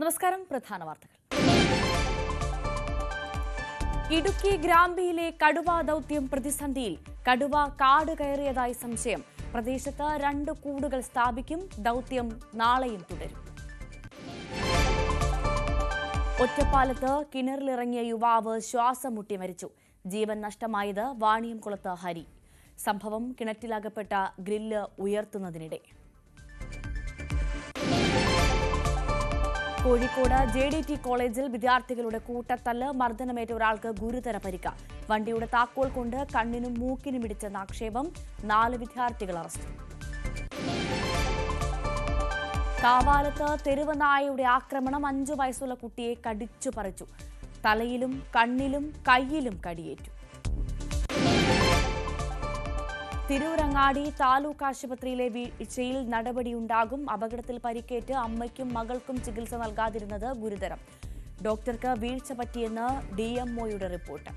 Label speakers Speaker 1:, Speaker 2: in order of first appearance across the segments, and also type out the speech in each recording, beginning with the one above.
Speaker 1: നമസ്കാരം പ്രധാന വാർത്തകൾ. ഇടുക്കി ഗ്രാമ്പിയിലെ കടുവ ദൗത്യം പ്രതിസന്ധിയിൽ കടുവ കാട് കയറിയതായി സംശയം. പ്രദേശത്ത് രണ്ട് കൂടുകൾ സ്ഥാപിക്കും ദൗത്യം നാളെയും തുടരും. ഒറ്റപ്പാലത്ത് കിണറിലിറങ്ങിയ യുവാവ് ശ്വാസം മുട്ടി മരിച്ചു. ജീവൻ നഷ്ടമായത് വാണിയംകുളത്ത് ഹരി. സംഭവം കിണറ്റിലകപ്പെട്ട ഗ്രില്ല് ഉയർത്തുന്നതിനിടെ. കോഴിക്കോട് ജെ ഡി ടി കോളേജിൽ വിദ്യാർത്ഥികളുടെ കൂട്ടത്തല്ല് മർദ്ദനമേറ്റ ഒരാൾക്ക് ഗുരുതര പരിക്ക്. വണ്ടിയുടെ താക്കോൽ കൊണ്ട് കണ്ണിനും മൂക്കിനും ഇടിച്ചെന്ന ആക്ഷേപം നാല് വിദ്യാർത്ഥികൾ അറസ്റ്റ്. കാവാലത്ത് തെരുവനായയുടെ ആക്രമണം അഞ്ചു വയസ്സുള്ള കുട്ടിയെ കടിച്ചു പറിച്ചു തലയിലും കണ്ണിലും കൈയിലും കടിയേറ്റു. തിരൂരങ്ങാടി താലൂക്ക് ആശുപത്രിയിലെ വീഴ്ചയിൽ നടപടിയുണ്ടാകും. അപകടത്തിൽ പരിക്കേറ്റ് അമ്മയ്ക്കും മകൾക്കും ചികിത്സ നൽകാതിരുന്നത് ഗുരുതരം. ഡോക്ടർക്ക് വീഴ്ച പറ്റിയെന്ന് ഡി ഡിഎംഒയുടെ റിപ്പോർട്ട്.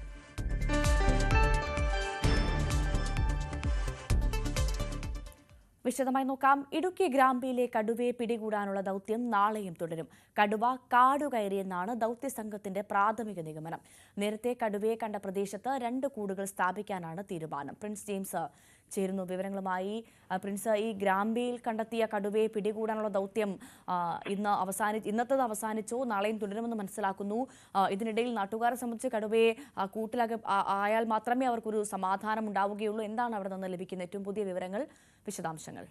Speaker 1: വിശദമായി നോക്കാം. ഇടുക്കി ഗ്രാമ്പിയിലെ കടുവയെ പിടികൂടാനുള്ള ദൗത്യം നാളെയും തുടരും. കടുവ കാടുകയറിയെന്നാണ് ദൗത്യ സംഘത്തിന്റെ പ്രാഥമിക നിഗമനം. നേരത്തെ കടുവയെ കണ്ട പ്രദേശത്ത് രണ്ട് കൂടുകൾ സ്ഥാപിക്കാനാണ് തീരുമാനം. പ്രിൻസ് ജെയിംസ് ചേരുന്നു. വിവരങ്ങളുമായി പ്രിൻസ് ഈ ഗ്രാമ്പിയിൽ കണ്ടെത്തിയ കടുവയെ പിടികൂടാനുള്ള ദൗത്യം ഇന്ന് അവസാനി ഇന്നത്തത് അവസാനിച്ചോ. നാളെയും തുടരുമെന്ന് മനസ്സിലാക്കുന്നു. ഇതിനിടയിൽ നാട്ടുകാരെ സംബന്ധിച്ച് കടുവയെ കൂട്ടിലക ആയാൽ മാത്രമേ അവർക്കൊരു സമാധാനം ഉണ്ടാവുകയുള്ളൂ. എന്താണ് അവിടെ നിന്ന് ലഭിക്കുന്ന ഏറ്റവും പുതിയ വിവരങ്ങൾ? വിശദാംശങ്ങൾ.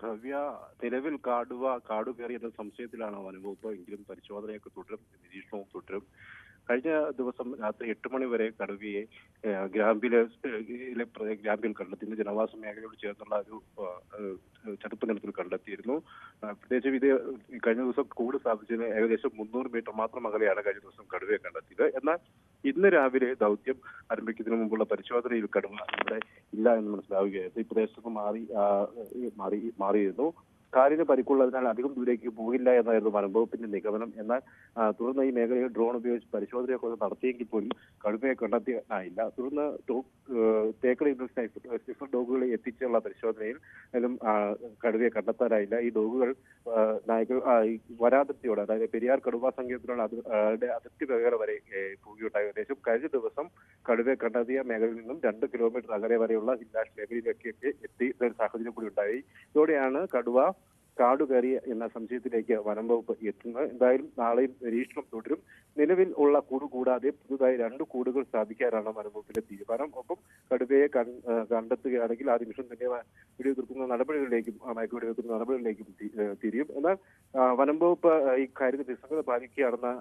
Speaker 2: ഭവ്യ നിലവിൽ കാടുവ കാടു കയറിയെന്ന സംശയത്തിലാണ് വനംവകുപ്പ് എങ്കിലും പരിശോധനയൊക്കെ തുടരും നിരീക്ഷണവും തുടരും. കഴിഞ്ഞ ദിവസം രാത്രി എട്ട് മണി വരെ കടുവയെ ഗ്രാമ്പിലെ ഗ്രാമ്പിൽ കണ്ടെത്തിയിരുന്നു. ജനവാസ മേഖലയോട് ചേർന്നുള്ള ഒരു ചതുപ്പ് നിലത്തിൽ കണ്ടെത്തിയിരുന്നു. പ്രത്യേകിച്ച് ഇത് കഴിഞ്ഞ ദിവസം കൂട് സ്ഥാപിച്ചതിന് ഏകദേശം മുന്നൂറ് മീറ്റർ മാത്രം അകലെയാണ് കഴിഞ്ഞ ദിവസം കടുവയെ കണ്ടെത്തിയത്. എന്നാൽ ഇന്ന് രാവിലെ ദൗത്യം ആരംഭിക്കുന്നതിന് മുമ്പുള്ള പരിശോധനയിൽ കടുവ ഇവിടെ ഇല്ല എന്ന് മനസ്സിലാവുകയായിരുന്നു. ഈ പ്രദേശത്ത് മാറി മാറി മാറിയിരുന്നു. കാലിന് പരിക്കുള്ളതിനാൽ അധികം ദൂരേക്ക് പോകില്ല എന്നായിരുന്നു വനംവകുപ്പിന്റെ നിഗമനം. എന്നാൽ തുടർന്ന് ഈ മേഖലയിൽ ഡ്രോൺ ഉപയോഗിച്ച് പരിശോധനയൊക്കെ നടത്തിയെങ്കിൽ പോലും കടുവയെ കണ്ടെത്തിയില്ല തുടർന്ന് തേക്കടി സ്നൈഫർ ഡോഗുകളെ എത്തിച്ചുള്ള പരിശോധനയിൽ കടുവയെ കണ്ടെത്താനായില്ല. ഈ ഡോഗുകൾ നായകൾ വനാതിർത്തിയോട് അതായത് പെരിയാർ കടുവ സംഘത്തിനുള്ള അതിർത്തി അതിർത്തി മേഖല വരെ പോവുകയുണ്ടായി. ഏകദേശം കഴിഞ്ഞ ദിവസം കടുവയെ കണ്ടെത്തിയ മേഖലയിൽ നിന്നും രണ്ട് കിലോമീറ്റർ അകലെ വരെയുള്ള ജില്ലാ മേഖലയിലേക്കൊക്കെ എത്തി ഒരു സാഹചര്യം കൂടി ഉണ്ടായി. ഇതോടെയാണ് കടുവ കാടു കയറി എന്ന സംശയത്തിലേക്ക് വനം വകുപ്പ് എത്തുന്നത്. എന്തായാലും നാളെയും നിരീക്ഷണം തുടരും. നിലവിൽ ഉള്ള കൂട് കൂടാതെ പുതുതായി രണ്ട് കൂടുകൾ സ്ഥാപിക്കാനാണ് വനം വകുപ്പിന്റെ തീരുമാനം. ഒപ്പം കടുവയെ കണ്ടെത്തുകയാണെങ്കിൽ ആ നിമിഷം തന്നെ വെടിവെക്കുന്ന നടപടികളിലേക്കും മയക്കു വെടിവെക്കുന്ന നടപടികളിലേക്കും തിരിയും. എന്നാൽ വനം വകുപ്പ് ഈ കാര്യത്തിൽ നിസ്സംഗത പാലിക്കുകയാണെന്ന്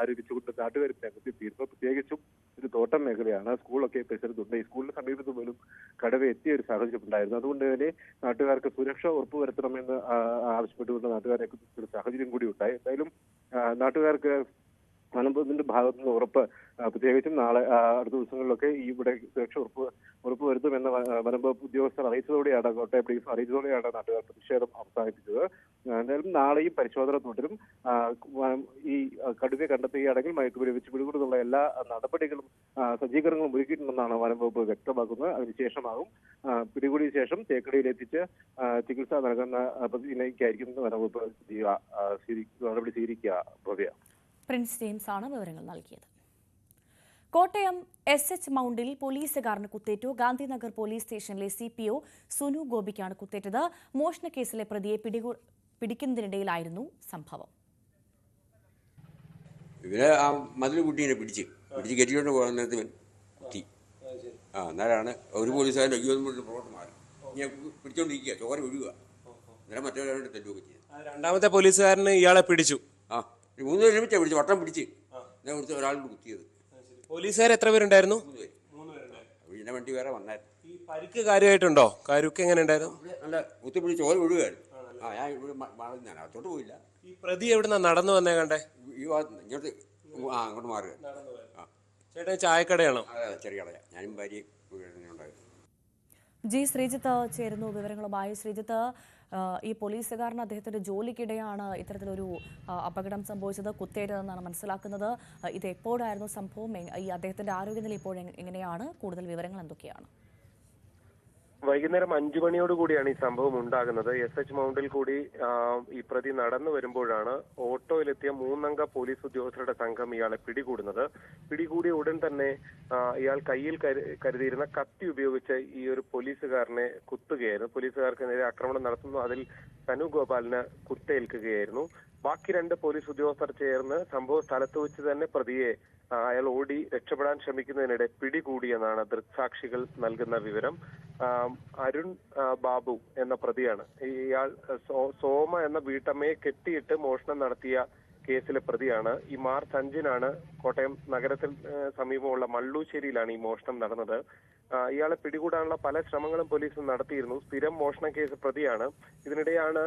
Speaker 2: ആരോപിച്ചുകൊണ്ട് നാട്ടുകാരും രംഗത്ത് തീർന്നു പ്രത്യേകിച്ചും ഒരു തോട്ടം മേഖലയാണ്. സ്കൂളൊക്കെ പരിസരത്തുണ്ട്. ഈ സ്കൂളിന് സമീപത്ത് പോലും കടുവ എത്തിയ ഒരു സാഹചര്യം ഉണ്ടായിരുന്നു. അതുകൊണ്ട് തന്നെ നാട്ടുകാർക്ക് സുരക്ഷ ഉറപ്പുവരുത്തണമെന്ന് ആ, ആവശ്യപ്പെട്ടുകൊണ്ട് നാട്ടുകാരെ ഒരു സാഹചര്യം കൂടി ഉണ്ടായി. എന്തായാലും നാട്ടുകാർക്ക് വനംവകുപ്പിന്റെ ഭാഗത്തു നിന്ന് ഉറപ്പ് പ്രത്യേകിച്ചും നാളെ അടുത്ത ദിവസങ്ങളിലൊക്കെ ഇവിടെ സുരക്ഷ ഉറപ്പ് ഉറപ്പ് വരുത്തുമെന്ന് വനംവകുപ്പ് ഉദ്യോഗസ്ഥർ അറിയിച്ചതോടെയാണ് കോട്ടയം പോലീസ് അറിയിച്ചതോടെയാണ് നാട്ടുകാർ പ്രതിഷേധം അവസാനിപ്പിച്ചത്. എന്തായാലും നാളെയും പരിശോധന തുടരും. ഈ കടുവയെ കണ്ടെത്തുകയാണെങ്കിൽ മയക്കുപിടി വെച്ച് പിടികൂടുന്നുള്ള എല്ലാ നടപടികളും സജ്ജീകരണങ്ങളും ഒരുക്കിയിട്ടുണ്ടെന്നാണ് വനംവകുപ്പ് വ്യക്തമാക്കുന്നത്. അതിനുശേഷമാകും പിടികൂടിയ ശേഷം തേക്കടിയിൽ എത്തിച്ച് ചികിത്സ നൽകുന്ന ആ, പ്രതിദിനയ്ക്കായിരിക്കും വനംവകുപ്പ് നടപടി സ്വീകരിക്കുക ഭവ്യ.
Speaker 1: പ്രിൻസ് ജെയിംസ് ആണ് വിവരങ്ങൾ നൽകിയത്. കോട്ടയം എസ് എച്ച് മൗണ്ടിൽ പോലീസുകാരന് കുത്തേറ്റു. ഗാന്ധിനഗർ പോലീസ് സ്റ്റേഷനിലെ സി പി ഒ സുനു ഗോപിക്കാണ് കുത്തേറ്റത്. മോഷണ കേസിലെ പ്രതിയെ പിടികൂ പിടിക്കുന്നതിനിടയിലായിരുന്നു സംഭവം.
Speaker 3: ഇവരെ ആ മതിൽ കുട്ടീനെ പിടിച്ച് പിടിച്ച് കെട്ടിക്കൊണ്ട് പോകാൻ നേരത്തെ ഇവൻ കുത്തി. ആ അന്നേരമാണ് ഒരു പോലീസുകാരൻ അയ്യോ പുറകോട്ട് മാറി. ഞാൻ പിടിച്ചോണ്ടിരിക്കുക ചോര ഒഴുകുക അന്നേരം മറ്റൊരാളുടെ തെറ്റുമൊക്കെ ചെയ്തു.
Speaker 4: ആ രണ്ടാമത്തെ പോലീസുകാരന് ഇയാളെ പിടിച്ചു.
Speaker 3: മൂന്ന് പേര് ഒരുമിച്ചാണ് പിടിച്ച് വട്ടം പിടിച്ച്. ഞാൻ കൊടുത്ത് ഒരാളോട് കുത്തിയത്.
Speaker 4: പോലീസുകാർ എത്ര പേരുണ്ടായിരുന്നു?
Speaker 3: പിന്നെ വണ്ടി വേറെ വന്നായിരുന്നു.
Speaker 4: ഈ പരിക്ക് കാര്യമായിട്ടുണ്ടോ? കരുക്ക് എങ്ങനെ ഉണ്ടായിരുന്നു?
Speaker 3: നല്ല കുത്തി പിടിച്ച് ഓരോ ഒഴുകായിരുന്നു ആ ഞാൻ ഇവിടെ ഞാൻ അകത്തോട്ട് പോയില്ല.
Speaker 4: ഈ പ്രതി എവിടുന്ന നടന്നു വന്നേ കണ്ടേ?
Speaker 3: ഈ ഭാഗത്ത് ഇങ്ങോട്ട് ആ അങ്ങോട്ട് മാറുക ആ.
Speaker 4: ചേട്ടാ ചായക്കടയാണോ?
Speaker 3: അതെ ചെറിയ കടയാ. ഞാനും ഭാര്യയും ഉണ്ടായിരുന്നു.
Speaker 1: ജി ശ്രീജിത്ത് ചേരുന്നു വിവരങ്ങളുമായി. ശ്രീജിത്ത് ഈ പോലീസുകാരൻ അദ്ദേഹത്തിന്റെ ജോലിക്കിടെയാണ് ഇത്തരത്തിലൊരു അപകടം സംഭവിച്ചത്. കുത്തേറ്റതെന്നാണ് മനസ്സിലാക്കുന്നത്. ഇത് എപ്പോഴായിരുന്നു സംഭവം? ഈ അദ്ദേഹത്തിന്റെ ആരോഗ്യനില ഇപ്പോൾ എങ്ങനെയാണ്? കൂടുതൽ വിവരങ്ങൾ എന്തൊക്കെയാണ്?
Speaker 5: വൈകുന്നേരം അഞ്ചു മണിയോട് കൂടിയാണ് ഈ സംഭവം ഉണ്ടാകുന്നത്. എസ് എച്ച് മൗണ്ടിൽ കൂടി ഈ പ്രതി നടന്നു വരുമ്പോഴാണ് ഓട്ടോയിലെത്തിയ മൂന്നംഗ പോലീസ് ഉദ്യോഗസ്ഥരുടെ സംഘം ഇയാളെ പിടികൂടുന്നത്. പിടികൂടിയ ഉടൻ തന്നെ ഇയാൾ കയ്യിൽ കരുതിയിരുന്ന കത്തി ഉപയോഗിച്ച് ഈ ഒരു പോലീസുകാരനെ കുത്തുകയായിരുന്നു. പോലീസുകാർക്കെതിരെ ആക്രമണം നടത്തുന്നു. അതിൽ സനു ഗോപാലിന് കുത്തേൽക്കുകയായിരുന്നു. ബാക്കി രണ്ട് പോലീസ് ഉദ്യോഗസ്ഥർ ചേർന്ന് സംഭവ സ്ഥലത്ത് വെച്ച് തന്നെ പ്രതിയെ അയാൾ ഓടി രക്ഷപ്പെടാൻ ശ്രമിക്കുന്നതിനിടെ പിടികൂടിയെന്നാണ് ദൃക്സാക്ഷികൾ നൽകുന്ന വിവരം. അരുൺ ബാബു എന്ന പ്രതിയാണ്. ഇയാൾ സോമ എന്ന വീട്ടമ്മയെ കെട്ടിയിട്ട് മോഷണം നടത്തിയ കേസിലെ പ്രതിയാണ്. ഈ മാർച്ച് അഞ്ചിനാണ് കോട്ടയം നഗരത്തിൽ സമീപമുള്ള മള്ളൂശ്ശേരിയിലാണ് ഈ മോഷണം നടന്നത്. ഇയാളെ പിടികൂടാനുള്ള പല ശ്രമങ്ങളും പോലീസ് നടത്തിയിരുന്നു. സ്ഥിരം മോഷണ കേസ് പ്രതിയാണ്. ഇതിനിടെയാണ്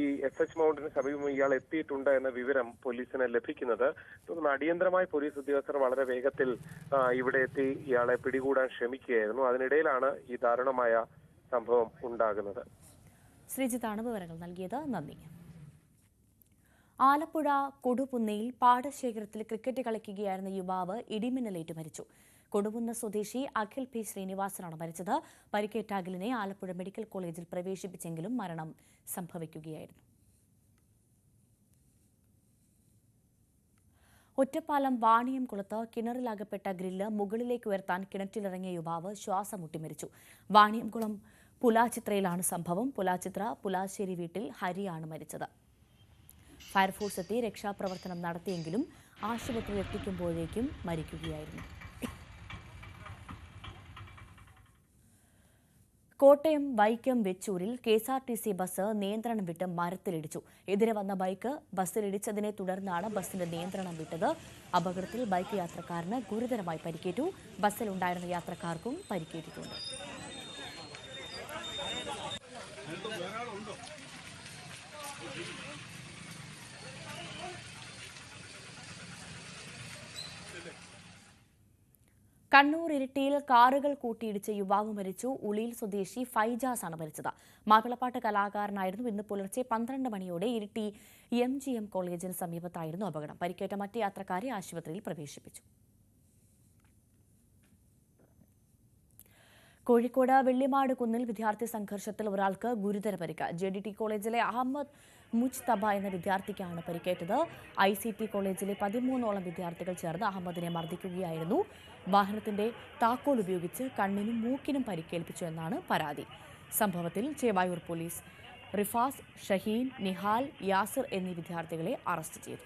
Speaker 5: ഈ എസ് എച്ച് മൗണ്ടിന് സമീപം ഇയാൾ എത്തിയിട്ടുണ്ട് എന്ന വിവരം പോലീസിന് ലഭിക്കുന്നത്. തുടർന്ന് അടിയന്തരമായി പോലീസ് ഉദ്യോഗസ്ഥർ വളരെ വേഗത്തിൽ ഇവിടെ എത്തി ഇയാളെ പിടികൂടാൻ ശ്രമിക്കുകയായിരുന്നു. അതിനിടയിലാണ് ഈ ദാരുണമായ സംഭവം ഉണ്ടാകുന്നത്.
Speaker 1: ശ്രീജിത്താണ് വിവരങ്ങൾ നൽകിയത് നന്ദി. ആലപ്പുഴ കൊടുപുന്നയിൽ പാടശേഖരത്തിൽ ക്രിക്കറ്റ് കളിക്കുകയായിരുന്ന യുവാവ് ഇടിമിന്നലേറ്റ് മരിച്ചു. കൊടുപുന്ന സ്വദേശി അഖിൽ പി. ശ്രീനിവാസനാണ് മരിച്ചത്. പരിക്കേറ്റ അഖിലിനെ ആലപ്പുഴ മെഡിക്കൽ കോളേജിൽ പ്രവേശിപ്പിച്ചെങ്കിലും മരണം സംഭവിക്കുകയായിരുന്നു. ഒറ്റപ്പാലം വാണിയം വാണിയംകുളത്ത് കിണറിലകപ്പെട്ട ഗ്രില്ല് മുകളിലേക്ക് ഉയർത്താൻ കിണറ്റിലിറങ്ങിയ യുവാവ് ശ്വാസം മുട്ടിമരിച്ചു വാണിയംകുളം പുലാചിത്രയിലാണ് സംഭവം. പുലാചിത്ര പുലാശ്ശേരി വീട്ടിൽ ഹരിയാണ് മരിച്ചത്. ഫയർഫോഴ്സ് എത്തി രക്ഷാപ്രവർത്തനം നടത്തിയെങ്കിലും ആശുപത്രിയിൽ എത്തിക്കുമ്പോഴേക്കും മരിക്കുകയായിരുന്നു. Kottayam Vaikom വെച്ചൂരിൽ K S R T C bus നിയന്ത്രണം വിട്ട് മരത്തിലിടിച്ചു. എതിരെ വന്ന ബൈക്ക് ബസ്സിലിടിച്ചതിനെ തുടർന്നാണ് ബസിന്റെ നിയന്ത്രണം വിട്ടത്. അപകടത്തിൽ ബൈക്ക് യാത്രക്കാരന് ഗുരുതരമായി പരിക്കേറ്റു. ബസ്സിലുണ്ടായിരുന്ന യാത്രക്കാർക്കും പരിക്കേറ്റിട്ടുണ്ട്. കണ്ണൂർ ഇരിട്ടിയിൽ കാറുകൾ കൂട്ടിയിടിച്ച് യുവാവ് മരിച്ചു. ഉളിയിൽ സ്വദേശി ഫൈജാസ് ആണ് മരിച്ചത്. മാപ്പിളപ്പാട്ട് കലാകാരനായിരുന്നു. ഇന്ന് പുലർച്ചെ പന്ത്രണ്ട് മണിയോടെ ഇരിട്ടി എം ജി എം കോളേജിന് സമീപത്തായിരുന്നു അപകടം. പരിക്കേറ്റ മറ്റ് യാത്രക്കാരെ ആശുപത്രിയിൽ പ്രവേശിപ്പിച്ചു. കോഴിക്കോട് വെള്ളിമാട് കുന്നിൽ വിദ്യാർത്ഥി സംഘർഷത്തിൽ ഒരാൾക്ക് ഗുരുതര പരിക്ക്. ജെ ഡി ടി കോളേജിലെ അഹമ്മദ് മുജ്തബ എന്ന വിദ്യാർത്ഥിക്കാണ് പരിക്കേറ്റത്. ഐ സി ടി കോളേജിലെ പതിമൂന്നോളം വിദ്യാർത്ഥികൾ ചേർന്ന് അഹമ്മദിനെ മർദ്ദിക്കുകയായിരുന്നു. വാഹനത്തിന്റെ താക്കോൽ ഉപയോഗിച്ച് കണ്ണിനും മൂക്കിനും പരിക്കേൽപ്പിച്ചു എന്നാണ് പരാതി. സംഭവത്തിൽ ചേവായൂർ പോലീസ് റിഫാസ് ഷഹീൻ നിഹാൽ യാസിർ എന്നീ വിദ്യാർത്ഥികളെ അറസ്റ്റ് ചെയ്തു.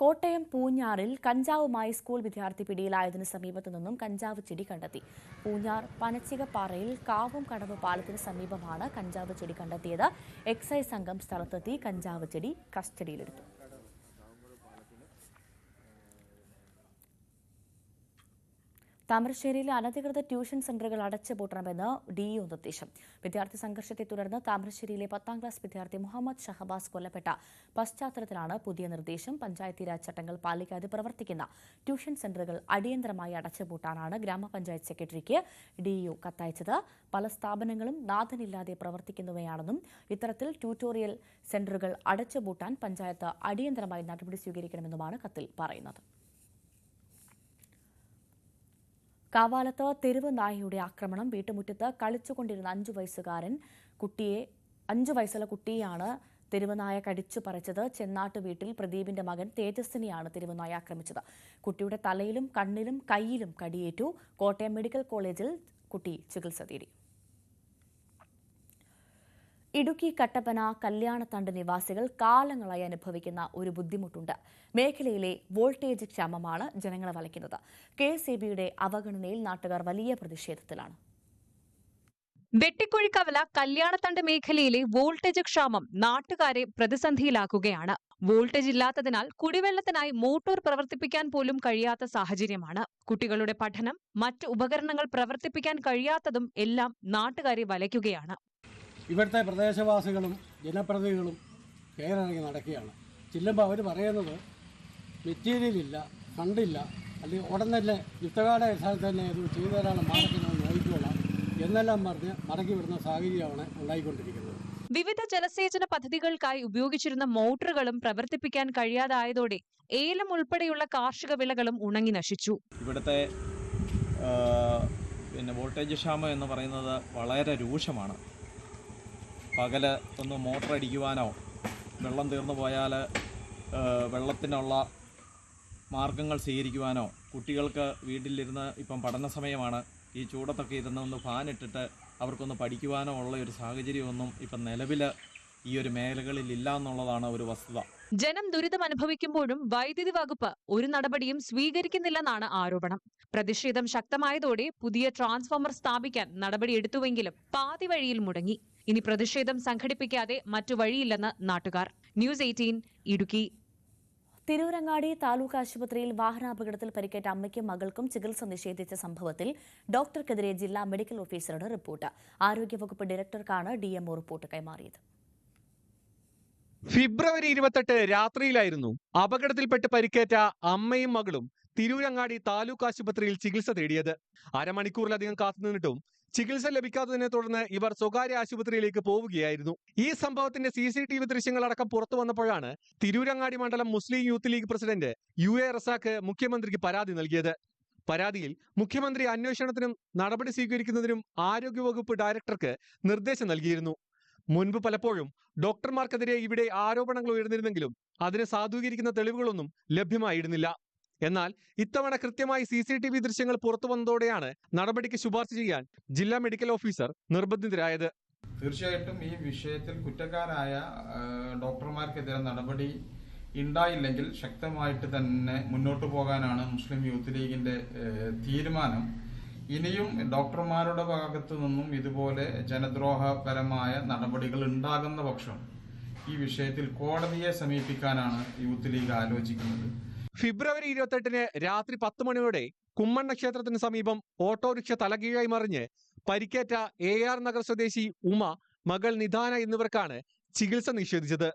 Speaker 1: കോട്ടയം പൂഞ്ഞാറിൽ കഞ്ചാവുമായി സ്കൂൾ വിദ്യാർത്ഥി പിടിയിലായതിനു സമീപത്തു നിന്നും കഞ്ചാവ് ചെടി കണ്ടെത്തി. പൂഞ്ഞാർ പനച്ചികപ്പാറയിൽ കാവും കടവ് പാലത്തിന് സമീപമാണ് കഞ്ചാവ് ചെടി കണ്ടെത്തിയത്. എക്സൈസ് സംഘം സ്ഥലത്തെത്തി കഞ്ചാവ് ചെടി കസ്റ്റഡിയിലെടുത്തു. താമരശ്ശേരിയിലെ അനധികൃത ട്യൂഷൻ സെന്ററുകൾ അടച്ചുപൂട്ടണമെന്ന് ഡിഇഒ നിർദ്ദേശം. വിദ്യാർത്ഥി സംഘർഷത്തെ തുടർന്ന് താമരശ്ശേരിയിലെ പത്താം ക്ലാസ് വിദ്യാർത്ഥി മുഹമ്മദ് ഷഹബാസ് കൊല്ലപ്പെട്ട പശ്ചാത്തലത്തിലാണ് പുതിയ നിർദ്ദേശം. പഞ്ചായത്തീരാജ് ചട്ടങ്ങൾ പാലിക്കാതെ പ്രവർത്തിക്കുന്ന ട്യൂഷൻ സെന്ററുകൾ അടിയന്തരമായി അടച്ചുപൂട്ടാനാണ് ഗ്രാമപഞ്ചായത്ത് സെക്രട്ടറിക്ക് ഡിഇഒ കത്തയച്ചത്. പല സ്ഥാപനങ്ങളും നാഥനില്ലാതെ പ്രവർത്തിക്കുന്നവയാണെന്നും ഇത്തരത്തിൽ ട്യൂട്ടോറിയൽ സെന്ററുകൾ അടച്ചുപൂട്ടാൻ പഞ്ചായത്ത് അടിയന്തരമായി നടപടി സ്വീകരിക്കണമെന്നുമാണ് കത്തിൽ പറയുന്നത്. കാവാലത്ത് തെരുവ് നായയുടെ ആക്രമണം വീട്ടുമുറ്റത്ത് കളിച്ചുകൊണ്ടിരുന്ന അഞ്ചു വയസ്സുകാരൻ കുട്ടിയെ അഞ്ചു വയസ്സുള്ള കുട്ടിയെയാണ് തെരുവുനായ കടിച്ചു പറിച്ചത്. ചെന്നാട്ട് വീട്ടിൽ പ്രദീപിന്റെ മകൻ തേജസ്വിനെയാണ് തെരുവുനായ ആക്രമിച്ചത്. കുട്ടിയുടെ തലയിലും കണ്ണിലും കൈയിലും കടിയേറ്റു. കോട്ടയം മെഡിക്കൽ കോളേജിൽ കുട്ടി ചികിത്സ തേടി. ഇടുക്കി കട്ടപ്പന കല്യാണത്തണ്ട് നിവാസികൾ കാലങ്ങളായി അനുഭവിക്കുന്ന ഒരു ബുദ്ധിമുട്ടുണ്ട്. മേഖലയിലെ വോൾട്ടേജ് ക്ഷാമമാണ് ജനങ്ങളെ വലയ്ക്കുന്നത്. കെ എസ് അവഗണനയിൽ നാട്ടുകാർ വലിയ പ്രതിഷേധത്തിലാണ്.
Speaker 6: വെട്ടിക്കുഴിക്കവല കല്യാണത്തണ്ട് മേഖലയിലെ വോൾട്ടേജ് ക്ഷാമം നാട്ടുകാരെ പ്രതിസന്ധിയിലാക്കുകയാണ്. വോൾട്ടേജ് ഇല്ലാത്തതിനാൽ കുടിവെള്ളത്തിനായി മോട്ടോർ പ്രവർത്തിപ്പിക്കാൻ പോലും കഴിയാത്ത സാഹചര്യമാണ്. കുട്ടികളുടെ പഠനം മറ്റ് ഉപകരണങ്ങൾ പ്രവർത്തിപ്പിക്കാൻ കഴിയാത്തതും എല്ലാം നാട്ടുകാരെ വലയ്ക്കുകയാണ്.
Speaker 7: ഇവിടുത്തെ പ്രദേശവാസികളും ജനപ്രതിനിധികളും കയറിറങ്ങി നടക്കുകയാണ്. ചെല്ലുമ്പോൾ അവർ പറയുന്നത് മെറ്റീരിയൽ ഇല്ല ഫണ്ടില്ല അല്ലെങ്കിൽ ഉടൻ തന്നെ യുദ്ധകാല അടിസ്ഥാനത്തിൽ തന്നെ ഇത് ചെയ്തു തരാനുള്ള മാർഗങ്ങൾ നോക്കിക്കൊള്ളാം നോക്കിക്കോളാം എന്നെല്ലാം പറഞ്ഞ് മടക്കി വിടുന്ന സാഹചര്യമാണ് ഉണ്ടായിക്കൊണ്ടിരിക്കുന്നത്.
Speaker 6: വിവിധ ജലസേചന പദ്ധതികൾക്കായി ഉപയോഗിച്ചിരുന്ന മോട്ടറുകളും പ്രവർത്തിപ്പിക്കാൻ കഴിയാതായതോടെ ഏലം ഉൾപ്പെടെയുള്ള കാർഷിക വിളകളും ഉണങ്ങി നശിച്ചു.
Speaker 8: ഇവിടുത്തെ പിന്നെ വോൾട്ടേജ് ക്ഷാമം എന്ന് പറയുന്നത് വളരെ രൂക്ഷമാണ്. പകൽ ഒന്ന് മോട്ടർ അടിക്കുവാനോ വെള്ളം തീർന്നു പോയാൽ വെള്ളത്തിനുള്ള മാർഗങ്ങൾ സ്വീകരിക്കുവാനോ കുട്ടികൾക്ക് വീട്ടിലിരുന്ന് ഇപ്പം പഠന സമയമാണ് ഈ ചൂടത്തൊക്കെ ഇരുന്ന് ഒന്ന് ഫാനിട്ടിട്ട് അവർക്കൊന്ന് പഠിക്കുവാനോ ഉള്ള ഒരു സാഹചര്യമൊന്നും ഇപ്പം നിലവിൽ ഈ ഒരു മേഖലകളിൽ ഇല്ല എന്നുള്ളതാണ് ഒരു വസ്തുത.
Speaker 6: ജനം ദുരിതം അനുഭവിക്കുമ്പോഴും വൈദ്യുതി വകുപ്പ് ഒരു നടപടിയും സ്വീകരിക്കുന്നില്ലെന്നാണ് ആരോപണം. പ്രതിഷേധം ശക്തമായതോടെ പുതിയ ട്രാൻസ്ഫോമർ സ്ഥാപിക്കാൻ നടപടിയെടുത്തുവെങ്കിലും പാതി വഴിയിൽ മുടങ്ങി. ഇനി പ്രതിഷേധം സംഘടിപ്പിക്കാതെ മറ്റു വഴിയില്ലെന്ന് നാട്ടുകാർ. News eighteen Idukki.
Speaker 1: Tirurangadi taluk ആശുപത്രിയിൽ വാഹനാപകടത്തിൽ പരിക്കേറ്റ അമ്മയ്ക്കും മകൾക്കും ചികിത്സ നിഷേധിച്ച സംഭവത്തിൽ ഡോക്ടർക്കെതിരെ ജില്ലാ മെഡിക്കൽ ഓഫീസറുടെ റിപ്പോർട്ട്. ആരോഗ്യവകുപ്പ് ഡയറക്ടർക്കാണ് ഡിഎംഒ റിപ്പോർട്ട് കൈമാറിയത്.
Speaker 9: ഫെബ്രുവരി ഇരുപത്തെട്ട് രാത്രിയിലായിരുന്നു അപകടത്തിൽപ്പെട്ട് പരിക്കേറ്റ അമ്മയും മകളും തിരൂരങ്ങാടി താലൂക്ക് ആശുപത്രിയിൽ ചികിത്സ തേടിയത്. അരമണിക്കൂറിലധികം കാത്തുനിന്നിട്ടും ചികിത്സ ലഭിക്കാത്തതിനെ തുടർന്ന് ഇവർ സ്വകാര്യ ആശുപത്രിയിലേക്ക് പോവുകയായിരുന്നു. ഈ സംഭവത്തിന്റെ സി സി ടി വി ദൃശ്യങ്ങളടക്കം പുറത്തു വന്നപ്പോഴാണ് തിരൂരങ്ങാടി മണ്ഡലം Muslim youth league president U A Razak മുഖ്യമന്ത്രിക്ക് പരാതി നൽകിയത്. പരാതിയിൽ മുഖ്യമന്ത്രി അന്വേഷണത്തിനും നടപടി സ്വീകരിക്കുന്നതിനും ആരോഗ്യവകുപ്പ് ഡയറക്ടർക്ക് നിർദ്ദേശം നൽകിയിരുന്നു. മുൻപ് പലപ്പോഴും ഡോക്ടർമാർക്കെതിരെ ഇവിടെ ആരോപണങ്ങൾ ഉയർന്നിരുന്നെങ്കിലും അതിനെ സാധൂകരിക്കുന്ന തെളിവുകളൊന്നും ലഭ്യമായിരുന്നില്ല. എന്നാൽ ഇത്തവണ കൃത്യമായി സി സി ടി വി ദൃശ്യങ്ങൾ പുറത്തു വന്നതോടെയാണ് നടപടിക്ക് ശുപാർശ ചെയ്യാൻ ജില്ലാ മെഡിക്കൽ ഓഫീസർ നിർബന്ധിതരായത്.
Speaker 10: തീർച്ചയായിട്ടും ഈ വിഷയത്തിൽ കുറ്റക്കാരായ ഡോക്ടർമാർക്കെതിരെ നടപടി ഉണ്ടായില്ലെങ്കിൽ ശക്തമായിട്ട് തന്നെ മുന്നോട്ട് പോകാനാണ് മുസ്ലിം യൂത്ത് ലീഗിന്റെ തീരുമാനം. ഇനിയും ഡോക്ടർമാരുടെ ഭാഗത്തു നിന്നും ഇതുപോലെ ജനദ്രോഹപരമായ നടപടികൾ ഉണ്ടാകുന്ന പക്ഷം ഈ വിഷയത്തിൽ കോടതിയെ സമീപിക്കാനാണ് യൂത്ത് ലീഗ് ആലോചിക്കുന്നത്.
Speaker 9: ഫെബ്രുവരി ഇരുപത്തെട്ടിന് രാത്രി പത്ത് മണിയോടെ കുമ്മണ്ണ ക്ഷേത്രത്തിന് സമീപം ഓട്ടോറിക്ഷ തലകീഴായി മറിഞ്ഞ് പരിക്കേറ്റ എ ആർ നഗർ സ്വദേശി ഉമ മകൾ നിധാന എന്നിവർക്കാണ് ചികിത്സ നിഷേധിച്ചത്.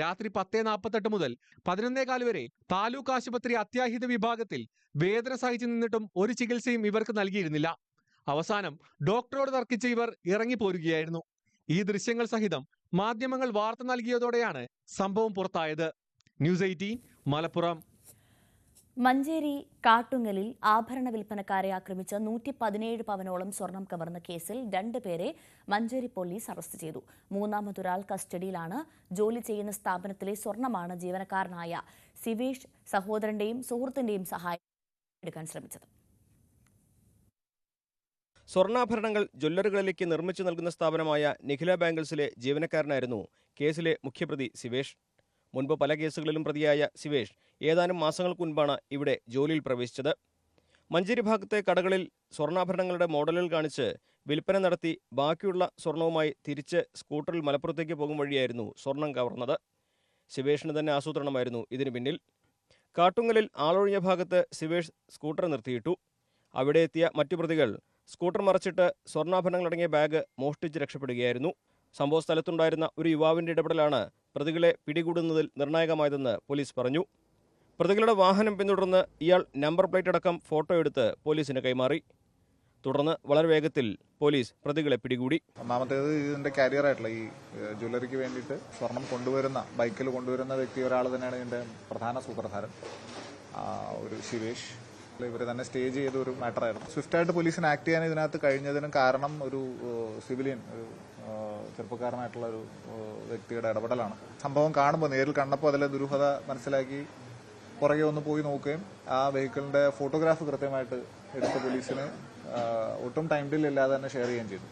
Speaker 9: രാത്രി പത്തേ നാൽപ്പത്തെട്ട് മുതൽ പതിനൊന്നേകാൽ വരെ താലൂക്ക് ആശുപത്രി അത്യാഹിത വിഭാഗത്തിൽ വേദന സഹിച്ചു നിന്നിട്ടും ഒരു ചികിത്സയും ഇവർക്ക് നൽകിയിരുന്നില്ല. അവസാനം ഡോക്ടറോട് തർക്കിച്ച ഇവർ ഇറങ്ങിപ്പോരുകയായിരുന്നു. ഈ ദൃശ്യങ്ങൾ സഹിതം മാധ്യമങ്ങൾ വാർത്ത നൽകിയതോടെയാണ് സംഭവം പുറത്തായത്. News eighteen Malappuram.
Speaker 1: മഞ്ചേരി കാട്ടുങ്ങലിൽ ആഭരണ വിൽപ്പനക്കാരെ ആക്രമിച്ച നൂറ്റി പതിനേഴ് പവനോളം സ്വർണം കവർന്ന കേസിൽ രണ്ടുപേരെ മഞ്ചേരി പോലീസ് അറസ്റ്റ് ചെയ്തു. മൂന്നാമതൊരാൾ കസ്റ്റഡിയിലാണ്. ജോലി ചെയ്യുന്ന സ്ഥാപനത്തിലെ സ്വർണമാണ് ജീവനക്കാരനായ സിവേഷ് സഹോദരന്റെയും സുഹൃത്തിന്റെയും സഹായം എടുക്കാൻ ശ്രമിച്ചത്.
Speaker 11: സ്വർണാഭരണങ്ങൾ ജ്വല്ലറികളിലേക്ക് നിർമ്മിച്ചു നൽകുന്ന സ്ഥാപനമായ നിഖില ബാങ്കിൾസിലെ ജീവനക്കാരനായിരുന്നു കേസിലെ മുഖ്യപ്രതി സിവേഷ്. മുൻപ് പല കേസുകളിലും പ്രതിയായ സിവേഷ് ഏതാനും മാസങ്ങൾക്ക് മുൻപാണ് ഇവിടെ ജോലിയിൽ പ്രവേശിച്ചത്. മഞ്ചേരി ഭാഗത്തെ കടകളിൽ സ്വർണാഭരണങ്ങളുടെ മോഡലുകൾ കാണിച്ച് വിൽപ്പന നടത്തി ബാക്കിയുള്ള സ്വർണവുമായി തിരിച്ച് സ്കൂട്ടറിൽ മലപ്പുറത്തേക്ക് പോകും വഴിയായിരുന്നു സ്വർണം കവർന്നത്. സിവേഷിന് തന്നെ ആസൂത്രണമായിരുന്നു ഇതിനു പിന്നിൽ. കാട്ടുങ്ങലിൽ ആളൊഴിഞ്ഞ ഭാഗത്ത് സിവേഷ് സ്കൂട്ടർ നിർത്തിയിട്ടു. അവിടെ എത്തിയ മറ്റു പ്രതികൾ സ്കൂട്ടർ മറച്ചിട്ട് സ്വർണാഭരണങ്ങളടങ്ങിയ ബാഗ് മോഷ്ടിച്ച് രക്ഷപ്പെടുകയായിരുന്നു. സംഭവ സ്ഥലത്തുണ്ടായിരുന്ന ഒരു യുവാവിന്റെ ഇടപെടലാണ് പ്രതികളെ പിടികൂടുന്നതിൽ നിർണായകമായതെന്ന് പോലീസ് പറഞ്ഞു. പ്രതികളുടെ വാഹനം പിന്തുടർന്ന് ഇയാൾ നമ്പർ പ്ലേറ്റ് അടക്കം ഫോട്ടോ എടുത്ത് പോലീസിന് കൈമാറി. തുടർന്ന് വളരെ വേഗത്തിൽ പോലീസ് പ്രതികളെ പിടികൂടി.
Speaker 12: ഒന്നാമത്തേത് ഇതിന്റെ കാരിയർ ആയിട്ടുള്ള ഈ ജ്വല്ലറിക്ക് വേണ്ടിയിട്ട് സ്വർണം കൊണ്ടുവരുന്ന ബൈക്കിൽ കൊണ്ടുവരുന്ന വ്യക്തി ഒരാൾ തന്നെയാണ് ഇതിന്റെ പ്രധാന സൂത്രധാരൻ. ഒരു ശിവേഷ്. ഇവർ തന്നെ സ്റ്റേജ് ചെയ്ത ഒരു മാറ്ററായിരുന്നു സ്വിഫ്റ്റായിട്ട് പോലീസിന് ആക്ട് ചെയ്യാൻ ഇതിനകത്ത് കഴിഞ്ഞതിനും കാരണം ഒരു സിവിലിയൻ ഒരു ചെറുപ്പക്കാരനായിട്ടുള്ള ഒരു വ്യക്തിയുടെ ഇടപെടലാണ്. സംഭവം കാണുമ്പോൾ നേരിൽ കണ്ടപ്പോൾ അതിലെ ദുരൂഹത മനസ്സിലാക്കി പുറകെ ഒന്ന് പോയി നോക്കുകയും ആ വെഹിക്കിളിന്റെ ഫോട്ടോഗ്രാഫ് കൃത്യമായിട്ട് എടുത്ത പോലീസിന് ഒട്ടും ടൈം ഡിൽ ഇല്ലാതെ തന്നെ ഷെയർ ചെയ്യുകയും ചെയ്തു.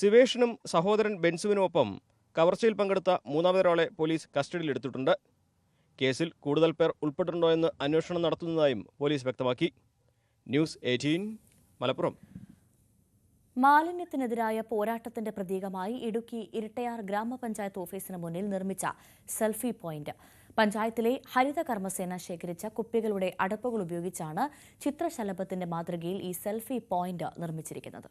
Speaker 11: സിവേഷിനും സഹോദരൻ ബെൻസുവിനുമൊപ്പം കവർച്ചയിൽ പങ്കെടുത്ത മൂന്നാമതൊരാളെ പോലീസ് കസ്റ്റഡിയിലെടുത്തിട്ടുണ്ട് കേസിൽ കൂടുതൽ പേർ ഉൾപ്പെട്ടിട്ടുണ്ടോ എന്ന് അന്വേഷണം നടത്തുന്നതായും പോലീസ് വ്യക്തമാക്കി. News eighteen Malappuram.
Speaker 1: മാലിന്യത്തിനെതിരായ പോരാട്ടത്തിന്റെ പ്രതീകമായി ഇടുക്കി ഇരട്ടയാർ ഗ്രാമപഞ്ചായത്ത് ഓഫീസിന് മുന്നിൽ നിർമ്മിച്ച സെൽഫി പോയിന്റ്. പഞ്ചായത്തിലെ ഹരിത കർമ്മസേന ശേഖരിച്ച കുപ്പികളുടെ അടപ്പുകൾ ഉപയോഗിച്ചാണ് ചിത്രശലഭത്തിന്റെ മാതൃകയിൽ ഈ സെൽഫി പോയിന്റ് നിർമ്മിച്ചിരിക്കുന്നത്.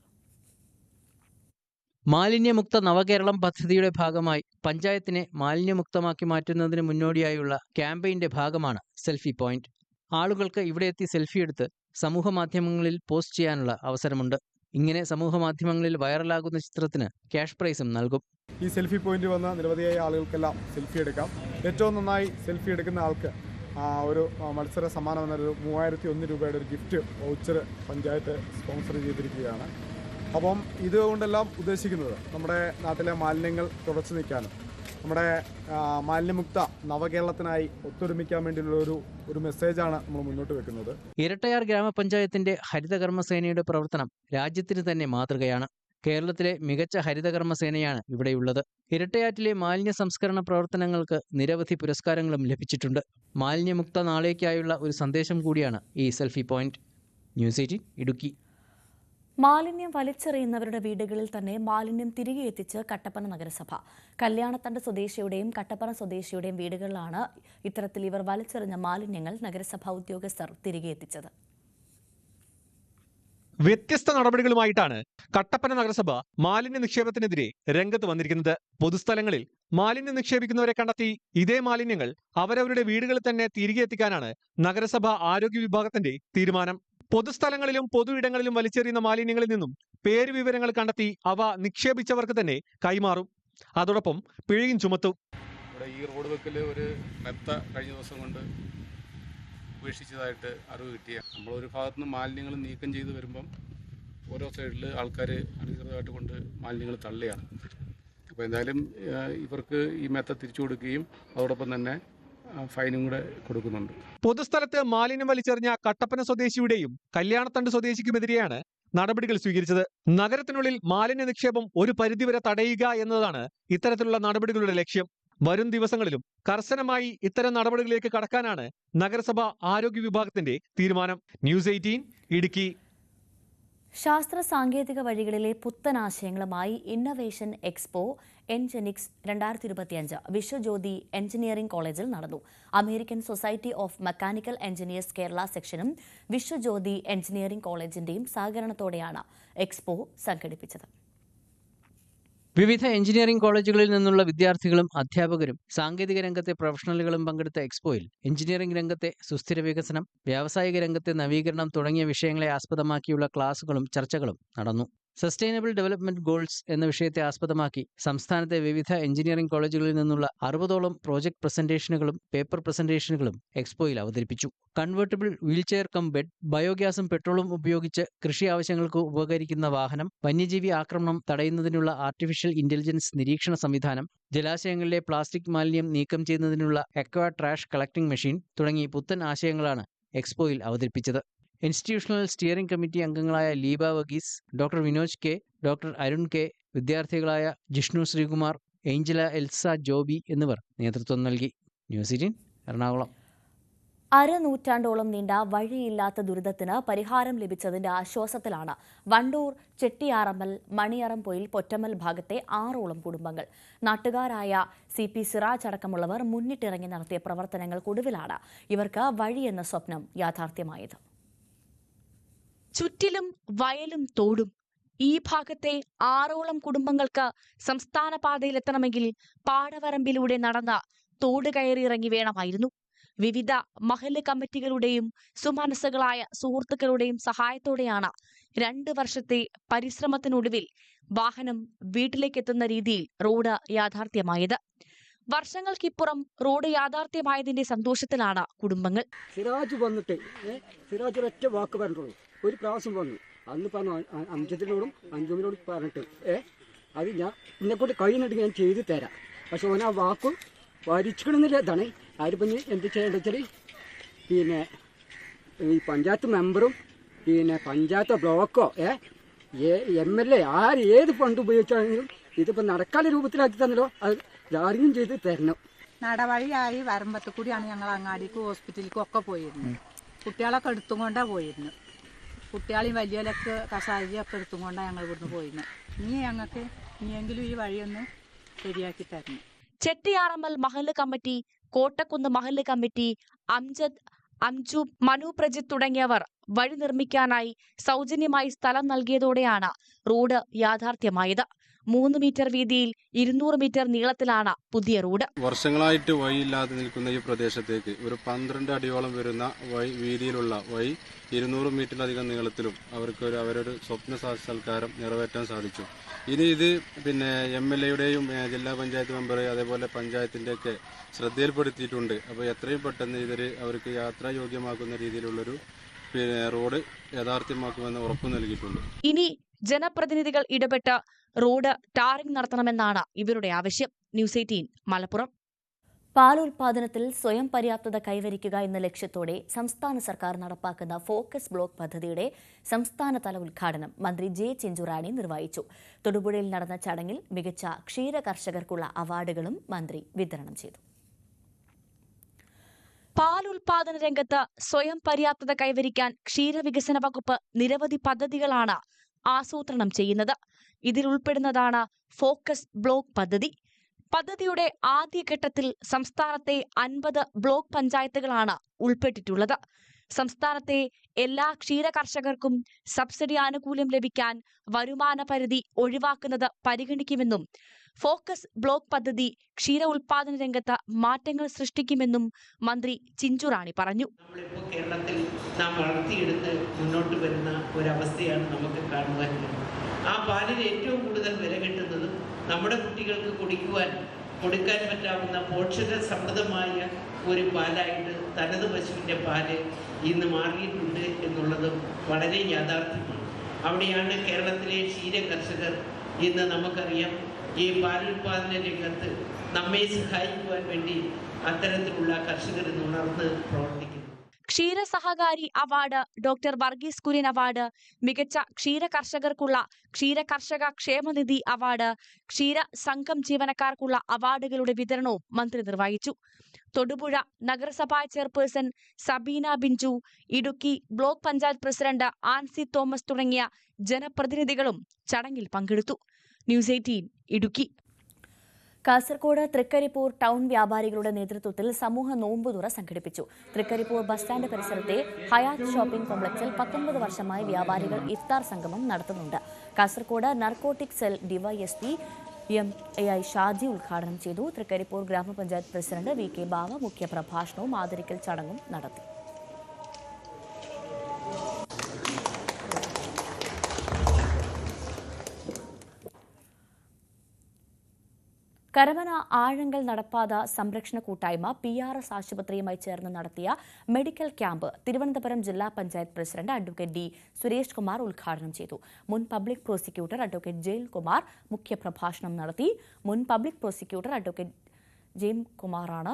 Speaker 13: മാലിന്യമുക്ത നവകേരളം പദ്ധതിയുടെ ഭാഗമായി പഞ്ചായത്തിനെ മാലിന്യമുക്തമാക്കി മാറ്റുന്നതിന് മുന്നോടിയായുള്ള ക്യാമ്പയിന്റെ ഭാഗമാണ് സെൽഫി പോയിന്റ്. ആളുകൾക്ക് ഇവിടെ എത്തി സെൽഫി എടുത്ത് സമൂഹ മാധ്യമങ്ങളിൽ പോസ്റ്റ് ചെയ്യാനുള്ള അവസരമുണ്ട്. ഇങ്ങനെ സമൂഹ മാധ്യമങ്ങളിൽ വൈറലാകുന്ന ചിത്രത്തിന് ക്യാഷ് പ്രൈസും നൽകും.
Speaker 14: ഈ സെൽഫി പോയിന്റ് വന്ന നിരവധിയായ ആളുകൾക്കെല്ലാം സെൽഫി എടുക്കാം. ഏറ്റവും നന്നായി സെൽഫി എടുക്കുന്ന ആൾക്ക് ഒരു മത്സര സമ്മാനം എന്നൊരു മൂവായിരത്തി ഒന്ന് രൂപയുടെ ഒരു ഗിഫ്റ്റ് വൗച്ചർ പഞ്ചായത്ത് സ്പോൺസർ ചെയ്തിരിക്കുകയാണ്. അപ്പം ഇതുകൊണ്ടെല്ലാം ഉദ്ദേശിക്കുന്നത് നമ്മുടെ നാട്ടിലെ മാലിന്യങ്ങൾ തുടച്ചു നീക്കാനും നമ്മുടെ മാലിന്യമുക്ത നവകേരളത്തിനായി ഒത്തൊരുമിക്കാൻ വേണ്ടിയുള്ള ഒരു ഒരു മെസ്സേജാണ് നമ്മൾ മുന്നോട്ട് വെക്കുന്നത്.
Speaker 13: ഇരട്ടയാർ ഗ്രാമപഞ്ചായത്തിന്റെ ഹരിതകർമ്മസേനയുടെ പ്രവർത്തനം രാജ്യത്തിന് തന്നെ മാതൃകയാണ്. കേരളത്തിലെ മികച്ച ഹരിതകർമ്മസേനയാണ് ഇവിടെയുള്ളത്. ഇരട്ടയാറ്റിലെ മാലിന്യ സംസ്കരണ പ്രവർത്തനങ്ങൾക്ക് നിരവധി പുരസ്കാരങ്ങളും ലഭിച്ചിട്ടുണ്ട്. മാലിന്യമുക്ത നാളേക്കായുള്ള ഒരു സന്ദേശം കൂടിയാണ് ഈ selfie point. News eighteen Idukki.
Speaker 1: മാലിന്യം വലിച്ചെറിയുന്നവരുടെ വീടുകളിൽ തന്നെ മാലിന്യം തിരികെ എത്തിച്ച് കട്ടപ്പന നഗരസഭ. കല്യാണത്തണ്ട് സ്വദേശിയുടെയും കട്ടപ്പന സ്വദേശിയുടെയും വീടുകളിലാണ് ഇത്തരത്തിൽ ഇവർ വലിച്ചെറിഞ്ഞ മാലിന്യങ്ങൾ നഗരസഭാ ഉദ്യോഗസ്ഥർ തിരികെ എത്തിച്ചത്.
Speaker 9: വ്യത്യസ്ത നടപടികളുമായിട്ടാണ് കട്ടപ്പന നഗരസഭ മാലിന്യ നിക്ഷേപത്തിനെതിരെ രംഗത്ത് വന്നിരിക്കുന്നത്. പൊതുസ്ഥലങ്ങളിൽ മാലിന്യം നിക്ഷേപിക്കുന്നവരെ കണ്ടെത്തി ഇതേ മാലിന്യങ്ങൾ അവരവരുടെ വീടുകളിൽ തന്നെ തിരികെ എത്തിക്കാനാണ് നഗരസഭ ആരോഗ്യ വിഭാഗത്തിന്റെ തീരുമാനം. പൊതുസ്ഥലങ്ങളിലും പൊതു ഇടങ്ങളിലും വലിച്ചെറിയുന്ന മാലിന്യങ്ങളിൽ നിന്നും പേര് വിവരങ്ങൾ കണ്ടെത്തി അവ നിക്ഷേപിച്ചവർക്ക് തന്നെ കൈമാറും. അതോടൊപ്പം പിഴയും ചുമത്തും.
Speaker 15: ഈ റോഡ് വെക്കൽ ഒരു മെത്ത കഴിഞ്ഞ ദിവസം കൊണ്ട് ഉപേക്ഷിച്ചതായിട്ട് അറിവ് കിട്ടിയ. നമ്മളൊരു ഭാഗത്ത് നിന്ന് മാലിന്യങ്ങൾ നീക്കം ചെയ്ത് വരുമ്പം ഓരോ സൈഡിൽ ആൾക്കാർ അധികൃതമായിട്ട് കൊണ്ട് മാലിന്യങ്ങൾ തള്ളിയാണ് അപ്പോൾ എന്തായാലും ഇവർക്ക് ഈ മെത്ത തിരിച്ചു കൊടുക്കുകയും അതോടൊപ്പം തന്നെ ഫൈനും കൂടെ കൊടുക്കുന്നുണ്ട്.
Speaker 9: പൊതുസ്ഥലത്ത് മാലിന്യം വലിച്ചെറിഞ്ഞ കട്ടപ്പന സ്വദേശിയുടെയും കല്യാണത്തണ്ട് സ്വദേശിക്കുമെതിരെയാണ് നടപടികൾ സ്വീകരിച്ചത്. നഗരത്തിനുള്ളിൽ മാലിന്യ നിക്ഷേപം ഒരു പരിധിവരെ തടയുക എന്നതാണ് ഇത്തരത്തിലുള്ള നടപടികളുടെ ലക്ഷ്യം. വരും ദിവസങ്ങളിലും കർശനമായി ഇത്തരം നടപടികളിലേക്ക് കടക്കാനാണ് നഗരസഭ ആരോഗ്യ വിഭാഗത്തിന്റെ തീരുമാനം. News eighteen Idukki.
Speaker 1: ശാസ്ത്ര സാങ്കേതിക വഴികളിലെ പുത്തനാശയങ്ങളുമായി ഇന്നൊവേഷൻ എക്സ്പോ എൻജെനിക്സ് രണ്ടായിരത്തി ഇരുപത്തിയഞ്ച് വിശ്വജ്യോതി എഞ്ചിനീയറിംഗ് കോളേജിൽ നടന്നു. American society of mechanical engineers Kerala സെക്ഷനും വിശ്വജ്യോതി എഞ്ചിനീയറിംഗ് കോളേജിന്റെയും സഹകരണത്തോടെയാണ് എക്സ്പോ സംഘടിപ്പിച്ചത്.
Speaker 13: വിവിധ എഞ്ചിനീയറിംഗ് കോളേജുകളിൽ നിന്നുള്ള വിദ്യാർത്ഥികളും അധ്യാപകരും സാങ്കേതിക രംഗത്തെ പ്രൊഫഷണലുകളും പങ്കെടുത്ത എക്സ്പോയിൽ എഞ്ചിനീയറിംഗ് രംഗത്തെ സുസ്ഥിര വികസനം വ്യാവസായിക രംഗത്തെ നവീകരണം തുടങ്ങിയ വിഷയങ്ങളെ ആസ്പദമാക്കിയുള്ള ക്ലാസുകളും ചർച്ചകളും നടന്നു. സസ്റ്റൈനബിൾ ഡെവലപ്മെന്റ് ഗോൾസ് എന്ന വിഷയത്തെ ആസ്പദമാക്കി സംസ്ഥാനത്തെ വിവിധ എഞ്ചിനീയറിംഗ് കോളേജുകളിൽ നിന്നുള്ള അറുപതോളം പ്രോജക്ട് പ്രസന്റേഷനുകളും പേപ്പർ പ്രസന്റേഷനുകളും എക്സ്പോയിൽ അവതരിപ്പിച്ചു. കൺവേർട്ടബിൾ വീൽചെയർ കം ബെഡ് ബയോഗ്യാസും പെട്രോളും ഉപയോഗിച്ച് കൃഷി ആവശ്യങ്ങൾക്ക് ഉപകരിക്കുന്ന വാഹനം വന്യജീവി ആക്രമണം തടയുന്നതിനുള്ള ആർട്ടിഫിഷ്യൽ ഇന്റലിജൻസ് നിരീക്ഷണ സംവിധാനം ജലാശയങ്ങളിലെ പ്ലാസ്റ്റിക് മാലിന്യം നീക്കം ചെയ്യുന്നതിനുള്ള എക്വാ ട്രാഷ് കളക്ടിംഗ് മെഷീൻ തുടങ്ങി പുത്തൻ ആശയങ്ങളാണ് എക്സ്പോയിൽ അവതരിപ്പിച്ചത്. ഇൻസ്റ്റിറ്റ്യൂഷണൽ സ്റ്റിയറിംഗ് കമ്മിറ്റി അംഗങ്ങളായ Leeba Varghese doctor Vinoj K doctor Arun K വിദ്യാർത്ഥികളായ Jishnu Sreekumar Angela Elsa Joby എന്നിവർ നേതൃത്വം നൽകി. News eighteen Ernakulam.
Speaker 1: അരനൂറ്റാണ്ടോളം നീണ്ട വഴിയില്ലാത്ത ദുരിതത്തിന് പരിഹാരം ലഭിച്ചതിന്റെ ആശ്വാസത്തിലാണ് വണ്ടൂർ ചെട്ടിയാറമ്മൽ മണിയറംപൊയിൽ പൊറ്റമ്മൽ ഭാഗത്തെ ആറോളം കുടുംബങ്ങൾ. നാട്ടുകാരായ സി പി സിറാജ് അടക്കമുള്ളവർ മുന്നിട്ടിറങ്ങി നടത്തിയ പ്രവർത്തനങ്ങൾക്കൊടുവിലാണ് ഇവർക്ക് വഴിയെന്ന സ്വപ്നം യാഥാർത്ഥ്യമായത്.
Speaker 16: ചുറ്റിലും വയലും തോടും. ഈ ഭാഗത്തെ ആറോളം കുടുംബങ്ങൾക്ക് സംസ്ഥാന പാതയിലെത്തണമെങ്കിൽ പാടവരമ്പിലൂടെ നടന്ന തോട് കയറിയിറങ്ങി വേണമായിരുന്നു. വിവിധ മഹൽ കമ്മിറ്റികളുടെയും സുമനസ്സുകളായ സുഹൃത്തുക്കളുടെയും സഹായത്തോടെയാണ് രണ്ട് വർഷത്തെ പരിശ്രമത്തിനൊടുവിൽ വാഹനം വീട്ടിലേക്കെത്തുന്ന രീതിയിൽ റോഡ് യാഥാർത്ഥ്യമായത്. വർഷങ്ങൾക്കിപ്പുറം റോഡ് യാഥാർത്ഥ്യമായതിന്റെ സന്തോഷത്തിലാണ് കുടുംബങ്ങൾ.
Speaker 17: സിറാജ് വന്നിട്ട് സിറാജ് ഒരൊറ്റ വാക്ക് പറഞ്ഞിട്ടുള്ളൂ ഒരു പ്രാവശ്യം വന്നു. അന്ന് പറഞ്ഞു അഞ്ചത്തിനോടും അഞ്ചുമിനോടും പറഞ്ഞിട്ട് ഏ അത് ഞാൻ എന്നെക്കൊണ്ട് കഴിയുന്നുണ്ടെങ്കിൽ ഞാൻ ചെയ്തു തരാം. പക്ഷെ ഓൻ ആ വാക്ക് വരിച്ചിക്കണമെന്നില്ല. ഇതാണ്. ആരിപ്പം പിന്നെ എന്ത് ചെയ്യേണ്ടത് വെച്ചാൽ പിന്നെ ഈ പഞ്ചായത്ത് മെമ്പറും പിന്നെ പഞ്ചായത്ത് ബ്ലോക്കോ ഏ എം എൽ എ ആര് ഏത് ഫണ്ട് ഉപയോഗിച്ചാണെങ്കിലും ഇതിപ്പോൾ നടക്കാനുള്ള രൂപത്തിലാക്കി തന്നല്ലോ. അത് ആരെങ്കിലും ചെയ്ത് തരണം.
Speaker 18: നടവഴിയായി വരമ്പത്ത് കൂടിയാണ് ഞങ്ങൾ അങ്ങാടിക്കും ഹോസ്പിറ്റലിലേക്കും ഒക്കെ പോയിരുന്നത്. കുട്ടികളൊക്കെ എടുത്തും കൊണ്ടാ പോയിരുന്നത്. കുട്ടികളെയും വലിയവരൊക്കെ കസാരിയൊക്കെ എടുത്തും കൊണ്ടാണ് ഞങ്ങൾ ഇവിടുന്ന് പോയിരുന്നത് ഇനി ഞങ്ങൾക്ക് ഇനിയെങ്കിലും ഈ വഴിയൊന്ന് ശരിയാക്കി തരണം.
Speaker 16: ചെട്ടിയാറമ്മൽ മഹല്ല് കമ്മിറ്റി കോട്ടക്കുന്ന് മഹല്ല് കമ്മിറ്റി അംജദ് അംജു മനു പ്രജിത്ത് തുടങ്ങിയവർ വഴി നിർമ്മിക്കാനായി സൗജന്യമായി സ്ഥലം നൽകിയതോടെയാണ് റോഡ് യാഥാർത്ഥ്യമായത്. മൂന്ന് മീറ്റർ വീതിയിൽ ഇരുന്നൂറ് മീറ്റർ നീളത്തിലാണ് പുതിയ റോഡ്.
Speaker 15: വർഷങ്ങളായിട്ട് വഴിയില്ലാതെ നിൽക്കുന്ന ഈ പ്രദേശത്തേക്ക് ഒരു പന്ത്രണ്ട് അടിയോളം വരുന്ന വഴി വീതിയിലുള്ള വഴി ഇരുന്നൂറ് മീറ്ററിലധികം നീളത്തിലും അവർക്ക് ഒരു അവരൊരു സ്വപ്ന സാക്ഷാത്കാരം സൽക്കാരം നിറവേറ്റാൻ സാധിച്ചു. ഇനി ഇത് പിന്നെ എം എൽ എയുടെയും ജില്ലാ പഞ്ചായത്ത് മെമ്പർ അതേപോലെ പഞ്ചായത്തിന്റെയൊക്കെ ശ്രദ്ധയിൽപ്പെടുത്തിയിട്ടുണ്ട്. അപ്പോൾ എത്രയും പെട്ടെന്ന് ഇതൊരു അവർക്ക് യാത്രായോഗ്യമാക്കുന്ന രീതിയിലുള്ളൊരു റോഡ് യാഥാർത്ഥ്യമാക്കുമെന്ന് ഉറപ്പ് നൽകിയിട്ടുണ്ട്.
Speaker 16: ഇനി ജനപ്രതിനിധികൾ ഇടപെട്ട് റോഡ് ടാറിംഗ് നടത്തണമെന്നാണ് ഇവരുടെ ആവശ്യം. News eighteen Malappuram.
Speaker 1: പാൽ ഉൽപാദനത്തിൽ സ്വയം പര്യാപ്തത കൈവരിക്കുക എന്ന ലക്ഷ്യത്തോടെ സംസ്ഥാന സർക്കാർ നടപ്പാക്കുന്ന ഫോക്കസ് ബ്ലോക്ക് പദ്ധതിയുടെ സംസ്ഥാനതല ഉദ്ഘാടനം മന്ത്രി ജെ ചിഞ്ചുറാണി നിർവഹിച്ചു. തൊടുപുഴയിൽ നടന്ന ചടങ്ങിൽ മികച്ച ക്ഷീര കർഷകർക്കുള്ള അവാർഡുകളും മന്ത്രി വിതരണം ചെയ്തു.
Speaker 16: പാൽ ഉൽപാദന രംഗത്ത് സ്വയം പര്യാപ്തത കൈവരിക്കാൻ ക്ഷീരവികസന വകുപ്പ് നിരവധി പദ്ധതികളാണ് ആസൂത്രണം ചെയ്യുന്നത്. ഇതിൽ ഉൾപ്പെടുന്നതാണ് ഫോക്കസ് ബ്ലോക്ക് പദ്ധതി. പദ്ധതിയുടെ ആദ്യഘട്ടത്തിൽ സംസ്ഥാനത്തെ അൻപത് ബ്ലോക്ക് പഞ്ചായത്തുകളാണ് ഉൾപ്പെട്ടിട്ടുള്ളത്. സംസ്ഥാനത്തെ എല്ലാ ക്ഷീര കർഷകർക്കും സബ്സിഡി ആനുകൂല്യം ലഭിക്കാൻ വരുമാന പരിധി ഒഴിവാക്കുന്നത് പരിഗണിക്കുമെന്നും ഫോക്കസ് ബ്ലോക്ക് പദ്ധതി ക്ഷീര ഉൽപാദന രംഗത്ത് മാറ്റങ്ങൾ സൃഷ്ടിക്കുമെന്നും മന്ത്രി ചിഞ്ചുറാണി പറഞ്ഞു.
Speaker 19: കേരളത്തിൽ നാം വളർത്തിയെടുത്ത് മുന്നോട്ട് വരുന്ന ഒരവസ്ഥയാണ് നമുക്ക് കാണുവാൻ ആ പാലിന് ഏറ്റവും കൂടുതൽ വില കിട്ടുന്നത് നമ്മുടെ കുട്ടികൾക്ക് കുടിക്കുവാൻ കൊടുക്കാൻ പറ്റാവുന്ന പോഷക സമൃദ്ധമായ ഒരു പാലായിട്ട് തനത് പശുവിന്റെ പാൽ ഇന്ന് മാറിയിട്ടുണ്ട് എന്നുള്ളതും വളരെ യാഥാർത്ഥ്യമാണ്. അവിടെയാണ് കേരളത്തിലെ ക്ഷീര കർഷകർ ഇന്ന് നമുക്കറിയാം ഈ പാലുൽപാദന രംഗത്ത് നമ്മെ സഹായിക്കുവാൻ വേണ്ടി അത്തരത്തിലുള്ള കർഷകർ ഉണർന്ന് പ്രവർത്തിക്കുന്നു.
Speaker 16: ക്ഷീര സഹകാരി award doctor Varghese Kurien award മികച്ച ക്ഷീര കർഷകർക്കുള്ള ക്ഷീര കർഷക ക്ഷേമനിധി അവാർഡ് ക്ഷീര സംഘം ജീവനക്കാർക്കുള്ള അവാർഡുകളുടെ വിതരണവും മന്ത്രി നിർവഹിച്ചു. തൊടുപുഴ നഗരസഭാ chairperson Sabeena Binju Idukki block panchayat president Ancy Thomas തുടങ്ങിയ ജനപ്രതിനിധികളും ചടങ്ങിൽ പങ്കെടുത്തു. News eighteen Idukki.
Speaker 1: Kasaragod Trikaripur town വ്യാപാരികളുടെ നേതൃത്വത്തിൽ സമൂഹ നോമ്പുതുറ സംഘടിപ്പിച്ചു. തൃക്കരിപ്പൂർ ബസ് സ്റ്റാൻഡ് പരിസരത്തെ ഹയാത്ത് ഷോപ്പിംഗ് കോംപ്ലക്സിൽ പത്തൊമ്പത് വർഷമായി വ്യാപാരികൾ ഇഫ്താർ സംഗമം നടത്തുന്നുണ്ട്. Kasaragod narcotic cell DYSP M A I Shaji ഉദ്ഘാടനം ചെയ്തു. തൃക്കരിപ്പൂർ ഗ്രാമപഞ്ചായത്ത് പ്രസിഡന്റ് വി കെ ബാവ മുഖ്യപ്രഭാഷണവും ആദരിക്കൽ ചടങ്ങും നടത്തി. കരമന ആഴങ്കൽ നടപ്പാത സംരക്ഷണ കൂട്ടായ്മ പി ആർ എസ് ആശുപത്രിയുമായി ചേർന്ന് നടത്തിയ മെഡിക്കൽ ക്യാമ്പ് തിരുവനന്തപുരം ജില്ലാ panchayat president advocate D Suresh Kumar ഉദ്ഘാടനം ചെയ്തു. മുൻ public prosecutor advocate Jayil Kumar മുഖ്യപ്രഭാഷണം നടത്തി. മുൻ പബ്ലിക് പ്രോസിക്യൂട്ടർ അഡ്വക്കേറ്റ് ജെയിം കുമാറാണ്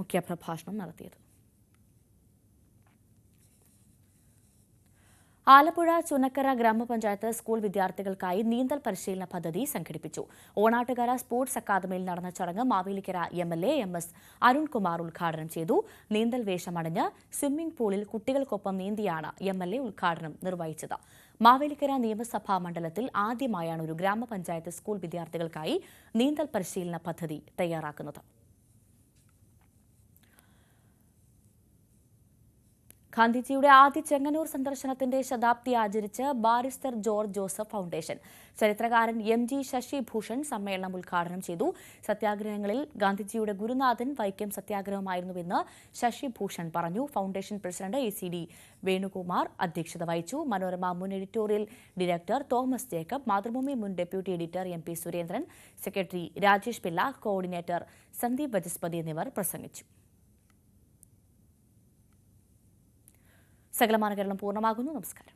Speaker 1: മുഖ്യപ്രഭാഷണം നടത്തിയത്. ആലപ്പുഴ ചുനക്കര ഗ്രാമപഞ്ചായത്ത് സ്കൂൾ വിദ്യാർത്ഥികൾക്കായി നീന്തൽ പരിശീലന പദ്ധതി സംഘടിപ്പിച്ചു. ഓണാട്ടുകര സ്പോർട്സ് അക്കാദമിയിൽ നടന്ന ചടങ്ങ് Mavelikkara M L A M S Arunkumar ഉദ്ഘാടനം ചെയ്തു. നീന്തൽ വേഷമണിഞ്ഞ് സ്വിമ്മിംഗ് പൂളിൽ കുട്ടികൾക്കൊപ്പം നീന്തിയാണ് എം എൽ എ ഉദ്ഘാടനം നിർവഹിച്ചത്. മാവേലിക്കര നിയമസഭാ മണ്ഡലത്തിൽ ആദ്യമായാണ് ഒരു ഗ്രാമപഞ്ചായത്ത് സ്കൂൾ വിദ്യാർത്ഥികൾക്കായി നീന്തൽ പരിശീലന പദ്ധതി തയ്യാറാക്കുന്നത്. ഗാന്ധിജിയുടെ ആദ്യ ചെങ്ങന്നൂർ സന്ദർശനത്തിന്റെ ശതാബ്ദി ആചരിച്ച് ബാരിസ്റ്റർ ജോർജ് ജോസഫ് ഫൗണ്ടേഷൻ. ചരിത്രകാരൻ എം ജി ശശിഭൂഷൺ സമ്മേളനം ഉദ്ഘാടനം ചെയ്തു. സത്യാഗ്രഹങ്ങളിൽ ഗാന്ധിജിയുടെ ഗുരുനാഥൻ വൈക്കം സത്യാഗ്രഹമായിരുന്നുവെന്ന് ശശിഭൂഷൺ പറഞ്ഞു. Foundation president A C D Venukumar അധ്യക്ഷത വഹിച്ചു. മനോരമ മുൻ editorial director Thomas Jacob Mathrubhumi മുൻ deputy editor M P Surendran secretary Rajesh Pillai coordinator Sandeep Vajaspathi എന്നിവർ പ്രസംഗിച്ചു. സകലമാന കേരളം പൂർണമാകുന്നു. നമസ്കാരം.